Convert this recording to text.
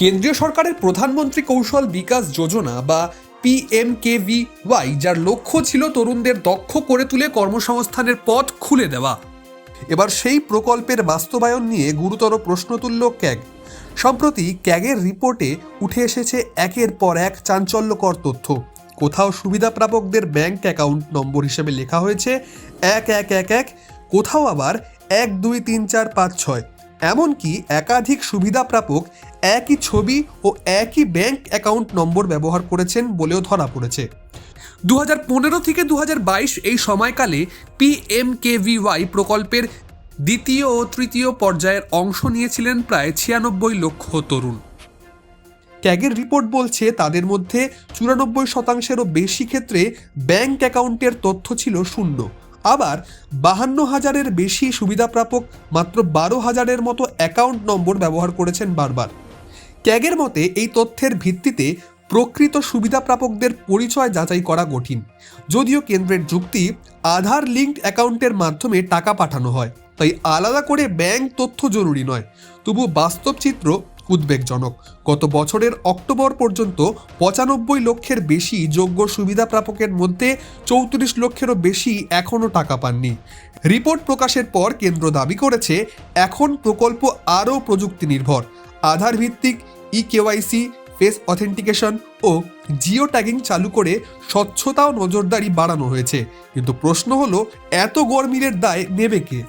কেন্দ্রীয় সরকারের প্রধানমন্ত্রী কৌশল বিকাশ যোজনা বা পিএমকেভিওয়াই যার লক্ষ্য ছিল তরুণদের দক্ষ করে তুলে কর্মসংস্থানের পথ খুলে দেওয়া। এবার সেই প্রকল্পের বাস্তবায়ন নিয়ে গুরুতর প্রশ্ন তুলল ক্যাগ। সম্প্রতি ক্যাগের রিপোর্টে উঠে এসেছে একের পর এক চাঞ্চল্যকর তথ্য। কোথাও সুবিধাপ্রাপকদের ব্যাংক অ্যাকাউন্ট নম্বর হিসেবে লেখা হয়েছে এক এক এক এক, কোথাও আবার এক দুই তিন চার পাঁচ ছয়। এমনকি একাধিক সুবিধাপ্রাপক একই ছবি ও একই ব্যাংক অ্যাকাউন্ট নম্বর ব্যবহার করেছেন বলেও ধরা পড়েছে। দু থেকে দু হাজার বাইশ এই সময়কালে পিএমকেভিওয়াই প্রকল্পের দ্বিতীয় ও তৃতীয় পর্যায়ের অংশ নিয়েছিলেন প্রায় ছিয়ানব্বই লক্ষ তরুণ। ক্যাগের রিপোর্ট বলছে, তাদের মধ্যে চুরানব্বই শতাংশেরও বেশি ক্ষেত্রে ব্যাংক অ্যাকাউন্টের তথ্য ছিল শূন্য। আবার বাহান্ন হাজারের বেশি সুবিধাপ্রাপক মাত্র বারো হাজারের মতো অ্যাকাউন্ট নম্বর ব্যবহার করেছেন বারবার। ক্যাগের মতে, এই তথ্যের ভিত্তিতে প্রকৃত সুবিধাপ্রাপকদের পরিচয় যাচাই করা কঠিন। যদিও কেন্দ্রের যুক্তি, আধার লিঙ্কড অ্যাকাউন্টের মাধ্যমে টাকা পাঠানো হয়। তাই আলাদা করে ব্যাংক তথ্য জরুরি নয়। তবু বাস্তব চিত্র উদ্বেগজনক। গত বছরের অক্টোবর পর্যন্ত পঁচানব্বই লক্ষের বেশি যোগ্য সুবিধা প্রাপকের মধ্যে চৌত্রিশ লক্ষেরও বেশি এখনও টাকা পাননি। রিপোর্ট প্রকাশের পর কেন্দ্র দাবি করেছে, এখন প্রকল্প আরও প্রযুক্তি নির্ভর আধার ভিত্তিক ই কেওয়াইসি ফেস অথেন্টিকেশন ও জিও ট্যাগিং চালু করে স্বচ্ছতা ও নজরদারি বাড়ানো হয়েছে। কিন্তু প্রশ্ন হলো, এত গরমিলের দায় নেবে কে?